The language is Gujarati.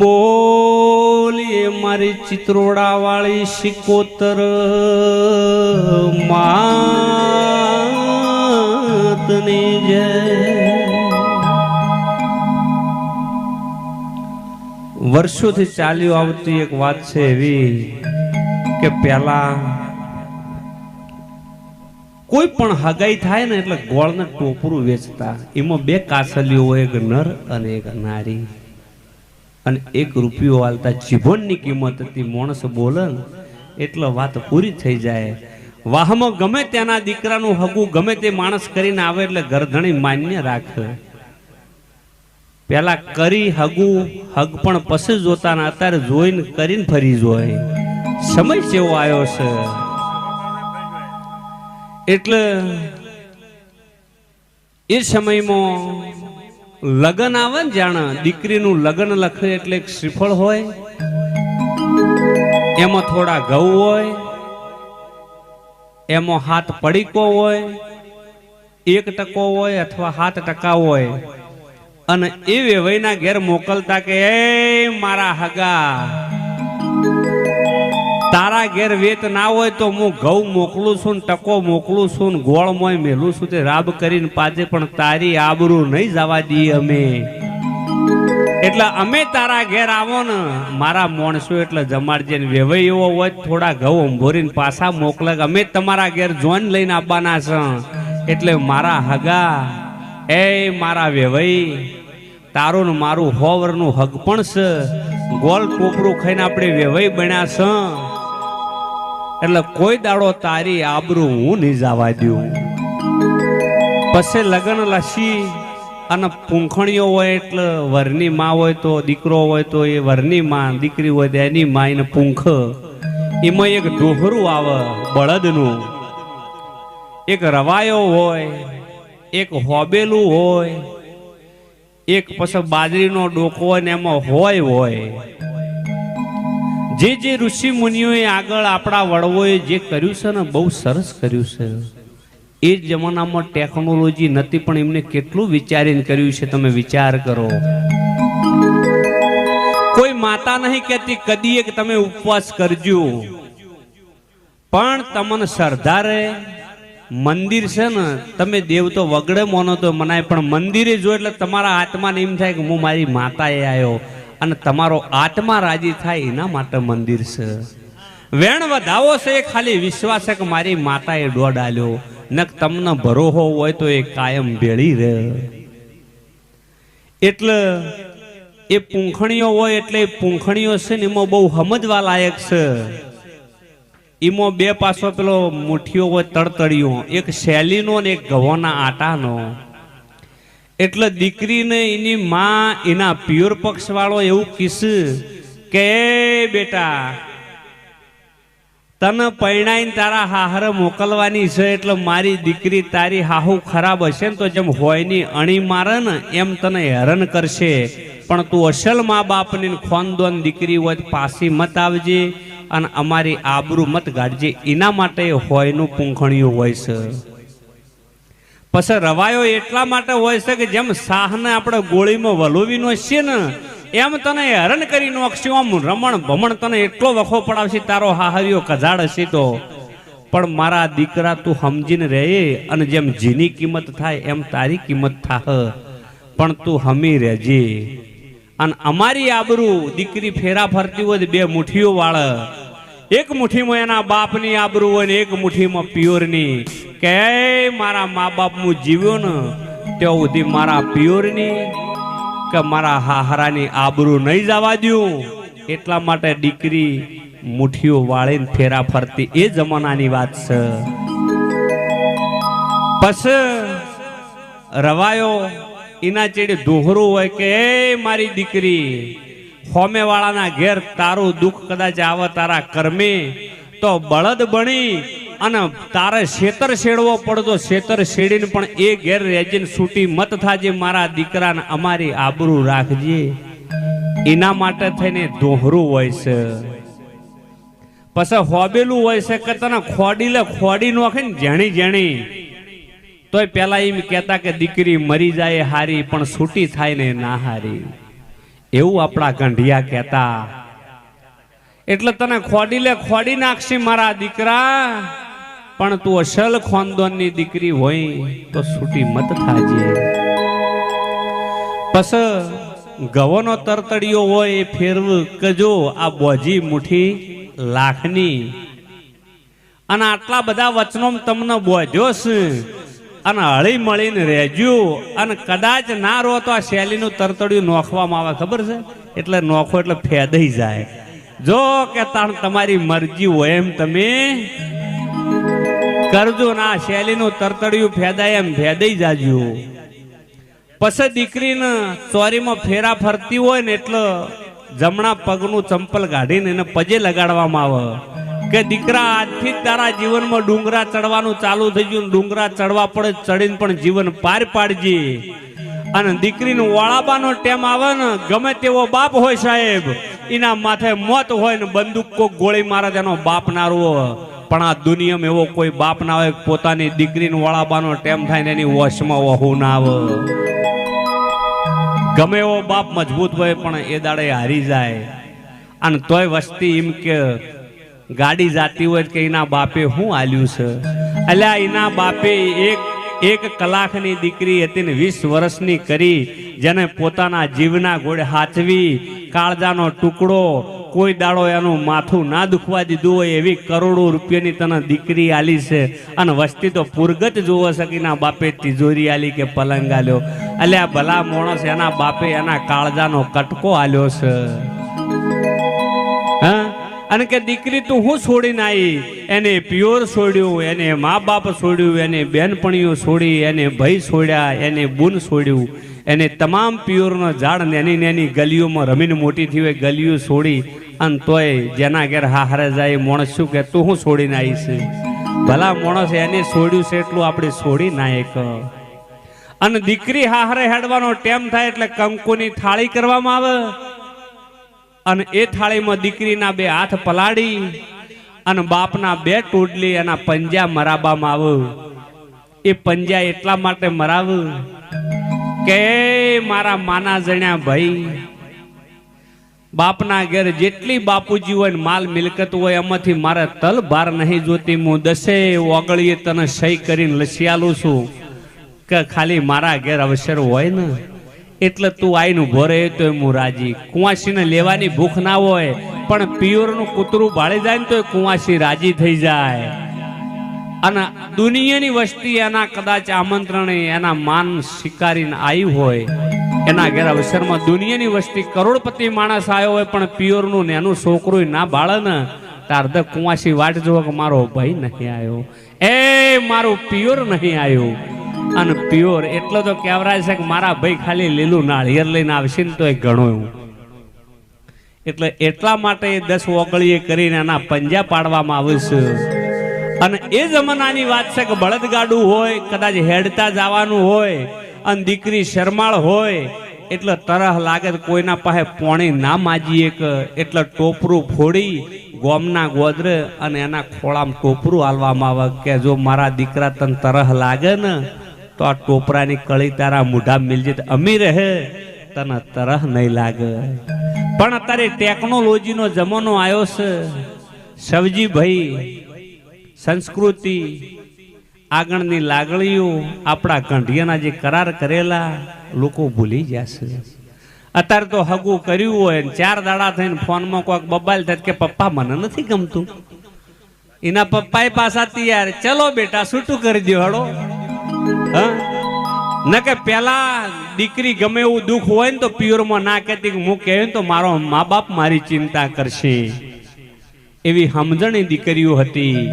બોલીએ મારી ચિત્રોડા વાળી સિકોતર માતની જય. વર્ષોથી ચાલ્યું આવતી એક વાત છે એવી કે પેલા કોઈ પણ હગાઈ થાય ને એટલે ગોળને ટોપરું વેચતા. એમાં બે કાસલીઓ, એક નર અને એક નારી. અને એક રૂપિયો હાલતા જીભોનની કિંમત હતી, માણસ બોલે એટલે વાત પૂરી થઈ જાય. વાહમાં ગમે તેના દીકરાનું હગું ગમે તે માણસ કરીને આવે એટલે ગરધણી માન્ય રાખે. પેલા કરી હગું, હગ પણ પછી જોતા ને અત્યારે જોઈને કરીને ફરી જોય. સમય કેવો આવ્યો છે? એટલે એ સમયમાં લગન આવે ને જાણે, દીકરીનું લગન લખે એટલે એક શ્રીફળ હોય, એમાં થોડા ઘઉં હોય, એમાં હાથ પડીકો હોય, એક ટકો હોય અથવા હાથ ટકા હોય, અને એ વેવાઈના ઘેર મોકલતા કે, એ મારા હગા તારા ઘેર વેત ના હોય તો હું ઘઉં મોકલું છું ને ટકો મોકલું છું ને ગોળ મોય મેલું છું તે રાબ કરીને પાજે, પણ તારી આબરૂ નહીં જવા દઈએ અમે. એટલે અમે તારા ઘેર આવો ને, મારા માણસો એટલે જમાડજે ને વેવાઈ એવો હોય થોડા ઘઉં અંભોરીને પાછા મોકલે અમે તમારા ઘેર જોઈન લઈને આવવાના છે. એટલે મારા હગા, એ મારા વેવાઈ, તારું ને મારું હોવરનું હગ પણ છે. ગોલ ટોપરું ખાઈને આપણે વેવાઈ બન્યા છે. એટલે કોઈ દાડો તારી આબરૂ હું નહીં જવા દઉં. પછી લગ્ન લસી અને પૂંખણીઓ હોય એટલે વરની માં હોય તો દીકરો હોય તો એ વરની માં, દીકરી હોય તો એની માં એને પૂંખ. એમાં એક ડોહરું આવે બળદનું. એક રવાયો હોય, એક હોબેલું હોય, એક પછી બાજરીનો ડોકો હોય ને એમાં હોય હોય. જે જે ઋષિ મુનિઓએ આગળ આપણા વડવોએ જે કર્યું છે ને, બહુ સરસ કર્યું છે. એ જમાનામાં ટેકનોલોજી નથી પણ એમને કેટલું વિચારીને કર્યું છે, તમે વિચાર કરો. કોઈ માતા નહીં કહેતી, કદી એક તમે ઉપવાસ કરજો. પણ તમને સરદારે મંદિર છે ને, તમે દેવ તો વગડે મોનો તો મનાય, પણ મંદિરે જો એટલે તમારા આત્માને એમ થાય કે હું મારી માતાએ આવ્યો. અને તમારો આત્મા રાજી થાય એના માટે મંદિર છે. વેણ વધાવો છે એ ખાલી વિશ્વાસ કે મારી માતાએ દોડ આલ્યો. ને તમને ભરોહો હોય તો એ કાયમ ભેળી રહે. એટલે એ પૂંખણીઓ હોય એટલે પૂંખણીઓ છે ને એમાં બહુ સમજવા લાયક છે. એમાં બે પાસો પેલો મુઠીઓ હોય તડતડીઓ એક શૈલીનો ને એક ઘઉંના આટાનો. એટલે દીકરીને એની માં, એના પ્યોર પક્ષ વાળો એવું કીસ કે બેટા, તને પરણાઈને તારા હાહરે મોકલવાની છે, એટલે મારી દીકરી તારી હાહુ ખરાબ હશે ને તો જેમ હોયની અણી મારે ને, એમ તને હેરાન કરશે. પણ તું અસલ મા બાપની ખોનદોન દીકરી હોય પાસી મત આવજે અને અમારી આબરૂ મત ગાઢજે એના માટે હોયનું પૂંખણિયું હોય છે. પછી રવાયો એટલા માટે હોય છે કે જેમ શાહને આપણે ગોળીમાં વલોવીનો છે ને, એમ તને હેરાન કરી નોખશું, આમ રમણ ભમણ તને એટલો વખો પડાવશે, તારો હાહરિયો કઝાડ હશે તો. પણ મારા દીકરા તું સમજીને રહે અને જેમ જીની કિંમત થાય, એમ તારી કિંમત થાહ. પણ તું હમી રહેજે. અને અમારી આબરૂ દીકરી ફેરા ફરતી હોય બે મુઠ્ઠીઓ વાળ. એક મુઠ્ઠીમાં એના બાપની આબરૂ હોય ને એક મુઠ્ઠીમાં પિયોરની. કે મારા મા બાપ હું જીવ્યો ને ત્યાં સુધી મારા પિયોરની કે મારા હાહરાની આબરૂ નહીં જવા દઉં. એટલા માટે દીકરી મુઠીઓ વાળીને ફેરા ફરતી એ જમાનાની વાત છે. બસ રવાયો એના ચેડે દોહરું હોય કે, એ મારી દીકરી હોમે વાળાના ઘેર તારું દુઃખ કદાચ આવે તારા કર્મે, તો બળદ બની અને તારે શેતર શેડવો પડતો શેતર શેડીને પણ એ ઘેર રેજીને છૂટી મત થાજે મારા દીકરાને અમારી આબરૂ રાખજે. એના માટે થઈને દોહરું હોય છે. પછી હોબેલું હોય છે કે તને ખોડી લે ખોડી નોખે ને જેણી જેણી. તોય પેલા એમ કહેતા કે દીકરી મરી જાય હારી, પણ છૂટી થાય ને ના હારી. એવું આપણા ગંઢિયા કહેતા. એટલે તને ખોડી લે ખોડી નાખશે મારા દીકરા. પણ તું અસલ ખાનદાનની દીકરી હોય તો છૂટી મત થાજે. પસ ગવોનો તરતડિયો હોય એ ફેરવ કજો આ બોજી મુઠી લાખની. અને આટલા બધા વચનો તમને બોજોશ અને હળી મળીને રહેજો. અને કદાચ ના રહો તો આ શૈલીનું તરતડિયું નોખવામાં આવે, ખબર છે? એટલે નોખો એટલે ફેદાઈ જાય. જો કે તાણ તમારી મરજી હોય એમ તમે કરજો ના શૈલીનું તરતડિયું ફેદાય એમ ફેદાઈ જાજો. પછી દીકરીને ચોરીમાં ફેરા ફરતી હોય ને એટલે જમણા પગનું ચંપલ કાઢીને એને પજે લગાડવામાં આવે. કે દીકરા, આજથી જ તારા જીવનમાં ડુંગરા ચડવાનું ચાલુ થઈ ગયું ડુંગરા ચડવા પડે ચડીને પણ જીવન પાર પાડજે. અને દીકરીનું વાળાબાનો ટેમ આવે ને, ગમે તેવો બાપ હોય સાહેબ, એના માથે મોત હોય ને બંદૂક કોક ગોળી મારે તેનો બાપ નારવો. પણ આ દુનિયામાં એવો કોઈ બાપ ના કે પોતાની દીકરીનું વાળાબાનો ટેમ થાય ને એની વશમાં વહુ ના આવે. ગમે એવો બાપ મજબૂત હોય પણ એ દાડે હારી જાય. અને તોય વસ્તી એમ કે ગાડી જાતી હોય કે એના બાપે શું આલ્યું છે? અલ્યા એના બાપે એક એક કલાકની દીકરી હતી ને વીસ વર્ષની કરી, જેને પોતાના જીવના ઘોડે હાચવી, કાળજાનો ટુકડો કોઈ દાડો એનું માથું ના દુખવા દીધું હોય એવી કરોડો રૂપિયાની તને દીકરી આલી છે. અને વસ્તી તો પુરગત જોવો શકીના બાપે તિજોરી આલી કે પલંગ આલ્યો. અલ્યા ભલા માણસ એના બાપે એના કાળજાનો કટકો આલ્યો છે. અને કે દીકરી તું હું છોડીને આવી એને પ્યોર છોડ્યું, એને મા બાપ છોડ્યું, એને બેનપણીઓ છોડી, એને ભાઈ છોડ્યા, એને બુન છોડ્યું. એને તમામ પ્યોરનો ઝાડ નેની નેની ગલીઓમાં રમીને મોટી થઈ હોય, ગલીઓ છોડી. અને તોય જેના ઘેર હારે જાય, માણસ શું કે, તું હું છોડીને આવી છે? ભલા માણસ એને છોડ્યું છે એટલું આપણે છોડી ના એક. અને દીકરી હારે હેડવાનો ટેમ થાય એટલે કંકુની થાળી કરવામાં આવે. અને એ થાળીમાં દીકરીના બે હાથ પલાળી અને બાપના બે ટોડલી એના પંજા મરાબામાં આવ. એ પંજા એટલા માટે મરાવ કે મારા માના જણ્યા ભાઈ, બાપના ઘેર જેટલી બાપુજી હોય ને માલ મિલકત હોય એમાંથી મારે તલ ભાર નહીં જોતી. હું દસે ઓગળીએ તને સહી કરીને લસિયાલું છું કે ખાલી મારા ઘેર અવસર હોય ને. એટલે તું આઈનું ભરે તો હું રાજી. કુંવાસીને લેવાની ભૂખ ના હોય, પણ પિયોરનું કૂતરું ભાળી જાય ને તો કુંવાસી રાજી થઈ જાય. અને દુનિયાની વસ્તી એના કદાચ આમંત્રણે એના માન સ્વીકારીને આવી હોય, એના ઘેર અવસરમાં દુનિયાની વસ્તી કરોડપતિ માણસ આવ્યો હોય, પણ પિયોરનું ને એનું છોકરું ના બાળે ને તાર ધ કુંવાસી વાટ જોવો કે મારો ભાઈ નહીં આવ્યો. એ મારું પિયોર નહીં આવ્યું. અને પ્યોર એટલો તો કહેવરાય છે કે મારા ભાઈ ખાલી લીલું નાળિયેર લઈને આવશે ને તો એ ઘણું એવું. એટલે એટલા માટે એ દસ ઓગળીએ કરીને એના પંજા પાડવામાં આવે છે. અને એ જમાનાની વાત છે કે બળદગાડું હોય, કદાચ હેડતા જવાનું હોય, અને દીકરી શરમાળ હોય, એટલે તરહ લાગે કોઈના પાસે પોણી ના માજીએ કે એટલે ટોપરું ફોડી ગોમના ગોદરે અને એના ખોળામાં ટોપરું હાલવામાં આવે કે જો મારા દીકરા તને તરહ લાગે ને તો આ ટોપરાની કળી તારા મોઢા મિલજે અમી રહે. તને તરહ નહીં લાગે. પણ અત્યારે ટેકનોલોજીનો જમાનો આવ્યો છે. સવજી ભાઈ, સંસ્કૃતિ, આગળની લાગણીઓ આપણા ગંઢિયાના જે કરાર કરેલા લોકો ભૂલી જશે અત્યારે તો હગું કર્યું હોય ચાર દાડા થઈને ફોનમાં કોઈક બબાલ થાય કે પપ્પા, મને નથી ગમતું. એના પપ્પાએ પાછા તૈયાર. ચલો બેટા છૂટું કરી દો હળો ન કે પેલા દીકરી ગમે એવું દુઃખ હોય ને તો પિયરમાં ના કહેતી હું કહે તો મારો મા બાપ મારી ચિંતા કરશે. એવી સમજણી દીકરીઓ હતી.